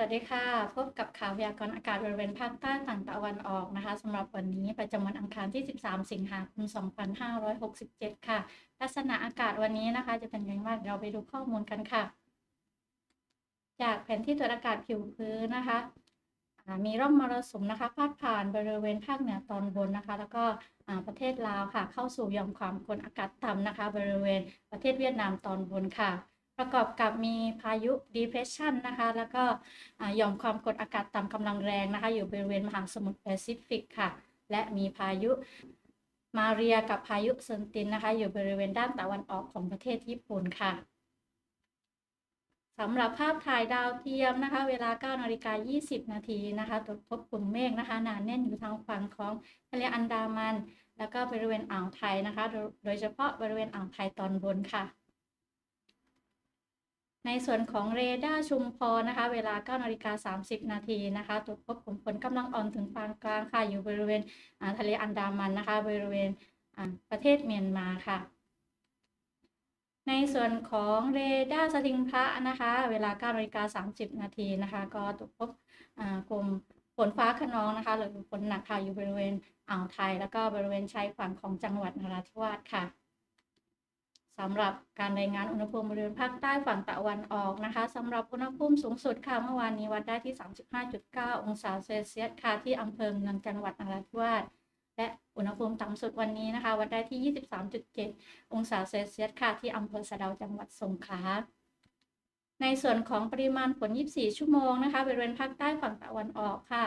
สวัสดีค่ะ พบกับข่าวพยากรณ์อากาศบริเวณภาคใต้ฝั่งตะวันออกนะคะสำหรับวันนี้ประจำวันอังคารที่ 13 สิงหาคม 2567 ค่ะ ลักษณะอากาศวันนี้นะคะ จะเป็นยังไงบ้างเราไปดูข้อมูลกันค่ะ จากแผนที่ตรวจอากาศผิวพื้นนะคะมีร่องมรสุมนะคะพาดผ่านบริเวณภาคเหนือตอนบนนะคะ แล้วก็ประเทศลาวค่ะ เข้าสู่ยอมความกดอากาศต่ำนะคะ บริเวณประเทศเวียดนามตอนบนค่ะ ประกอบกับมีพายุ depression นะคะ แล้วก็หย่อมความกดอากาศต่ำกำลังแรงนะคะ อยู่บริเวณมหาสมุทรแปซิฟิกค่ะ และมีพายุมาเรียกับพายุเซนตินนะคะ อยู่บริเวณด้านตะวันออกของประเทศญี่ปุ่นค่ะสำหรับภาพถ่ายดาวเทียมนะคะ เวลา9นาฬิกา20 นาทีนะคะตรวจพบกลุ่มเมฆนะคะหนาแน่นอยู่ทางฝั่งของทะเลอันดามัน แล้วก็บริเวณอ่าวไทยนะคะ โดยเฉพาะบริเวณอ่าวไทยตอนบนค่ะ ในส่วนของเรดาร์ชุมพรนะคะ เวลา9นาฬิกา30 นาทีนะคะตรวจพบกลุ่มฝนกำลังอ่อนถึงปานกลางค่ะ อยู่บริเวณทะเลอันดามันนะคะ บริเวณประเทศเมียนมาค่ะ ในส่วนของเรดาร์สติงพระนะคะ เวลา9นาฬิกา30 นาทีนะคะ ก็ตรวจพบกลุ่มฝนฟ้าขนองนะคะ หรือฝนหนักค่ะ อยู่บริเวณอ่าวไทย แล้วก็บริเวณชายฝั่งของจังหวัดนราธิวาสค่ะ สำหรับการรายงานอุณหภูมิบริเวณภาคใต้ฝั่งตะวันออกนะคะสำหรับอุณหภูมิสูงสุดค่ะเมื่อวานนี้วัดได้ที่ 35.9 องศาเซลเซียสค่ะที่อำเภอเมืองจังหวัดนราธิวาสและอุณหภูมิต่ำสุดวันนี้นะคะวัดได้ที่ 23.7 องศาเซลเซียสค่ะที่อำเภอสะเดาจังหวัดสงขลาในส่วนของปริมาณฝน 24 ชั่วโมงนะคะบริเวณภาคใต้ฝั่งตะวันออกค่ะ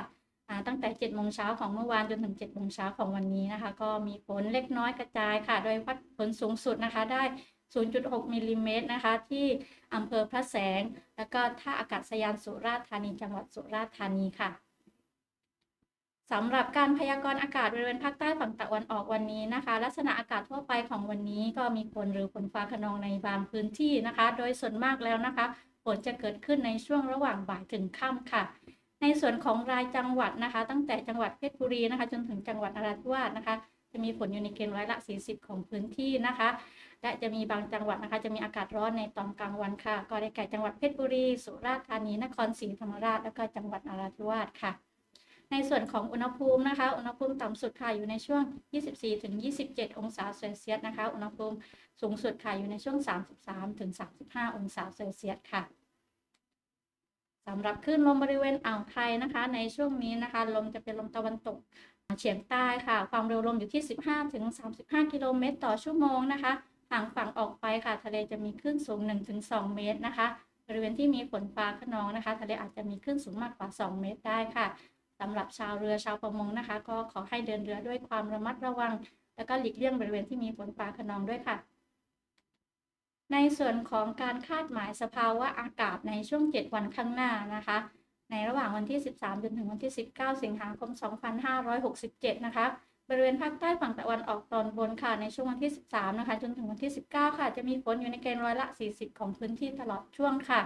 ตั้งแต่7โมงเช้าของเมื่อวานจนถึง7โมงเช้าของวันนี้นะคะ ก็มีฝนเล็กน้อยกระจายค่ะ โดยวัดฝนสูงสุดนะคะได้ 0.6มิลลิเมตรนะคะ ที่อำเภอพระแสง แล้วก็ท่าอากาศยานสุราษฎร์ธานีจังหวัดสุราษฎร์ธานีค่ะสำหรับการพยากรณ์อากาศบริเวณภาคใต้ฝั่งตะวันออกวันนี้นะคะ ลักษณะอากาศทั่วไปของวันนี้ก็มีฝนหรือฝนฟ้าขนองในบางพื้นที่นะคะ โดยส่วนมากแล้วนะคะฝนจะเกิดขึ้นในช่วงระหว่างบ่ายถึงค่ำค่ะ ในส่วนของรายจังหวัดนะคะ ตั้งแต่จังหวัดเพชรบุรีนะคะ จนถึงจังหวัดนราธิวาสนะคะ จะมีฝนอยู่ในเกณฑ์ร้อยละ 40 ของพื้นที่นะคะ และจะมีบางจังหวัดนะคะ จะมีอากาศร้อนในตอนกลางวันค่ะ ก็ได้แก่จังหวัดเพชรบุรี สุราษฎร์ธานี นครศรีธรรมราช แล้วก็จังหวัดนราธิวาสค่ะในส่วนของอุณหภูมินะคะ อุณหภูมิต่ำสุดค่ะอยู่ในช่วง 24-27 องศาเซลเซียสนะคะ อุณหภูมิสูงสุดค่ะอยู่ในช่วง 33-35 องศาเซลเซียสค่ะ สำหรับคลื่นลมบริเวณอ่าวไทยนะคะ ในช่วงนี้นะคะ ลมจะเป็นลมตะวันตกเฉียงใต้ค่ะ ความเร็วลมอยู่ที่ 15 ถึง 35 กิโลเมตรต่อชั่วโมงนะคะห่างฝั่งออกไปค่ะ ทะเลจะมีคลื่นสูง1ถึง2เมตรนะคะ บริเวณที่มีฝนฟ้าขนองนะคะ ทะเลอาจจะมีคลื่นสูงมากกว่า 2 เมตรได้ค่ะสำหรับชาวเรือชาวประมงนะคะ ก็ขอให้เดินเรือด้วยความระมัดระวัง แล้วก็หลีกเลี่ยงบริเวณที่มีฝนฟ้าขนองด้วยค่ะ ในส่วนของการคาดหมายสภาวะอากาศในช่วง 7 วันข้างหน้านะคะ ในระหว่างวันที่ 13 จนถึงวันที่ 19 สิงหาคม 2567 นะคะ บริเวณภาคใต้ฝั่งตะวันออกตอนบนค่ะ ในช่วงวันที่ 13 นะคะ จนถึงวันที่ 19 ค่ะ จะมีฝนอยู่ในเกณฑ์ร้อยละ 40 ของพื้นที่ตลอดช่วงค่ะ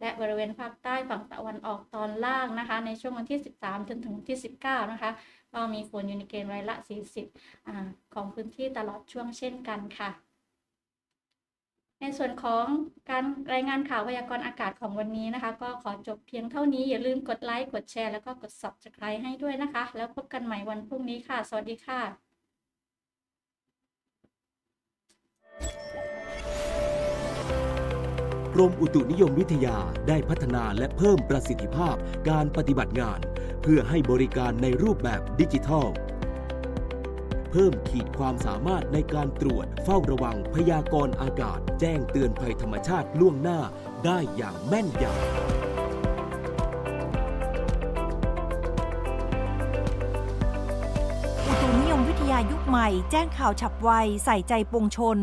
และบริเวณภาคใต้ฝั่งตะวันออกตอนล่างนะคะ ในช่วงวันที่ 13 จนถึงวันที่ 19 นะคะ ก็มีฝนอยู่ในเกณฑ์ร้อยละ 40อของพื้นที่ตลอดช่วงเช่นกันค่ะ ในส่วนของการรายงานข่าวพยากรณ์อากาศของวันนี้นะคะ ก็ขอจบเพียงเท่านี้ อย่าลืมกดไลค์ กดแชร์ แล้วก็กด subscribe ให้ด้วยนะคะ แล้วพบกันใหม่วันพรุ่งนี้ค่ะ สวัสดีค่ะกรมอุตุนิยมวิทยาได้พัฒนาและเพิ่มประสิทธิภาพการปฏิบัติงาน เพื่อให้บริการในรูปแบบดิจิทัล เพิ่มขีดความสามารถในการตรวจ เฝ้าระวังพยากรณ์อากาศ แจ้งเตือนภัยธรรมชาติล่วงหน้าได้อย่างแม่นยำอุตุนิยมวิทยายุคใหม่แจ้งข่าวฉับไว ใส่ใจปวงชน